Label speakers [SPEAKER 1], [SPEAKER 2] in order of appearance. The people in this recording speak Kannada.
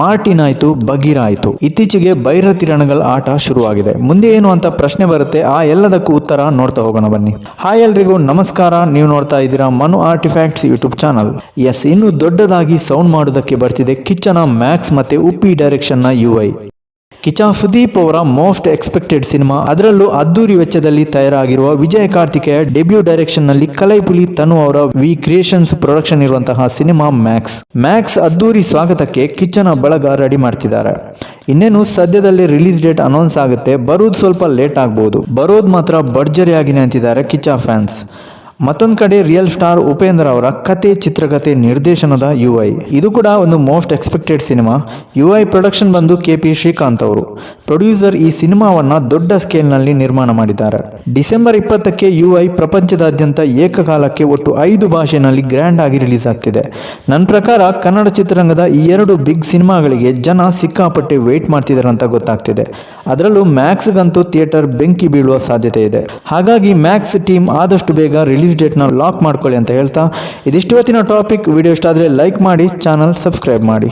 [SPEAKER 1] ಮಾರ್ಟಿನ್ ಆಯ್ತು ಬಗೀರ ಆಯ್ತು ಇತ್ತೀಚೆಗೆ ಭೈರತಿ ರಣಗಳ ಆಟ ಶುರುವಾಗಿದೆ. ಮುಂದೆ ಏನು ಅಂತ ಪ್ರಶ್ನೆ ಬರುತ್ತೆ, ಆ ಎಲ್ಲದಕ್ಕೂ ಉತ್ತರ ನೋಡ್ತಾ ಹೋಗೋಣ ಬನ್ನಿ. ಹಾಯ್ ಎಲ್ರಿಗೂ, ನಮಸ್ಕಾರ. ನೀವು ನೋಡ್ತಾ ಇದ್ದೀರಾ Manu artifacts YouTube channel. Yes, ಇನ್ನು ದೊಡ್ಡದಾಗಿ ಸೌಂಡ್ ಮಾಡೋದಕ್ಕೆ ಬರ್ತಿದೆ ಕಿಚ್ಚನ ಮ್ಯಾಕ್ಸ್ ಮತ್ತೆ ಉಪ್ಪಿ ಡೈರೆಕ್ಷನ್ನ ಯು ಐ. ಕಿಚ ಸುದೀಪ್ ಅವರ ಮೋಸ್ಟ್ ಎಕ್ಸ್ಪೆಕ್ಟೆಡ್ ಸಿನಿಮಾ, ಅದರಲ್ಲೂ ಅದ್ದೂರಿ ವೆಚ್ಚದಲ್ಲಿ ತಯಾರಾಗಿರುವ ವಿಜಯ ಕಾರ್ತಿಕೇಯ ಡೆಬ್ಯೂ ಡೈರೆಕ್ಷನ್ನಲ್ಲಿ ಕಲೈಪುಲಿ ತನು ಅವರ ವಿ ಕ್ರಿಯೇಷನ್ಸ್ ಪ್ರೊಡಕ್ಷನ್ ಇರುವಂತಹ ಸಿನಿಮಾ ಮ್ಯಾಕ್ಸ್. ಮ್ಯಾಕ್ಸ್ ಅದ್ದೂರಿ ಸ್ವಾಗತಕ್ಕೆ ಕಿಚ್ಚನ ಬಳಗ ರೆಡಿ ಮಾಡ್ತಿದ್ದಾರೆ. ಇನ್ನೇನು ಸದ್ಯದಲ್ಲಿ ರಿಲೀಸ್ ಡೇಟ್ ಅನೌನ್ಸ್ ಆಗುತ್ತೆ, ಬರೋದು ಸ್ವಲ್ಪ ಲೇಟ್ ಆಗ್ಬೋದು. ಬರೋದು ಮಾತ್ರ ಭರ್ಜರಿಯಾಗಿನೇ ಅಂತಿದ್ದಾರೆ ಕಿಚ್ಚ ಫ್ಯಾನ್ಸ್. ಮತ್ತೊಂದು ಕಡೆ ರಿಯಲ್ ಸ್ಟಾರ್ ಉಪೇಂದ್ರ ಅವರ ಕತೆ, ಚಿತ್ರಕತೆ, ನಿರ್ದೇಶನದ ಯು ಐ ಇದು ಕೂಡ ಒಂದು most expected cinema U I production ಬಂದು ಕೆ ಪಿ ಶ್ರೀಕಾಂತ್ ಅವರು. ಪ್ರೊಡ್ಯೂಸರ್ ಈ ಸಿನಿಮಾವನ್ನು ದೊಡ್ಡ ಸ್ಕೇಲ್ನಲ್ಲಿ ನಿರ್ಮಾಣ ಮಾಡಿದ್ದಾರೆ. ಡಿಸೆಂಬರ್ ಇಪ್ಪತ್ತಕ್ಕೆ ಯು ಐ ಪ್ರಪಂಚದಾದ್ಯಂತ ಏಕಕಾಲಕ್ಕೆ ಒಟ್ಟು ಐದು ಭಾಷೆಯಲ್ಲಿ ಗ್ರ್ಯಾಂಡ್ ಆಗಿ ರಿಲೀಸ್ ಆಗ್ತಿದೆ. ನನ್ನ ಪ್ರಕಾರ ಕನ್ನಡ ಚಿತ್ರರಂಗದ ಈ ಎರಡು ಬಿಗ್ ಸಿನಿಮಾಗಳಿಗೆ ಜನ ಸಿಕ್ಕಾಪಟ್ಟೆ ವೇಟ್ ಮಾಡ್ತಿದ್ದಾರೆ ಅಂತ ಗೊತ್ತಾಗ್ತಿದೆ. ಅದರಲ್ಲೂ ಮ್ಯಾಕ್ಸ್ಗಂತೂ ಥಿಯೇಟರ್ ಬೆಂಕಿ ಬೀಳುವ ಸಾಧ್ಯತೆ ಇದೆ. ಹಾಗಾಗಿ ಮ್ಯಾಕ್ಸ್ ಟೀಮ್ ಆದಷ್ಟು ಬೇಗ ರಿಲೀಸ್ ಡೇಟ್ನ ಲಾಕ್ ಮಾಡ್ಕೊಳ್ಳಿ ಅಂತ ಹೇಳ್ತಾ. ಇದಿಷ್ಟು ಹೊತ್ತಿನ ಟಾಪಿಕ್ ವಿಡಿಯೋ ಇಷ್ಟ ಆದರೆ ಲೈಕ್ ಮಾಡಿ ಚಾನಲ್ ಸಬ್ಸ್ಕ್ರೈಬ್ ಮಾಡಿ.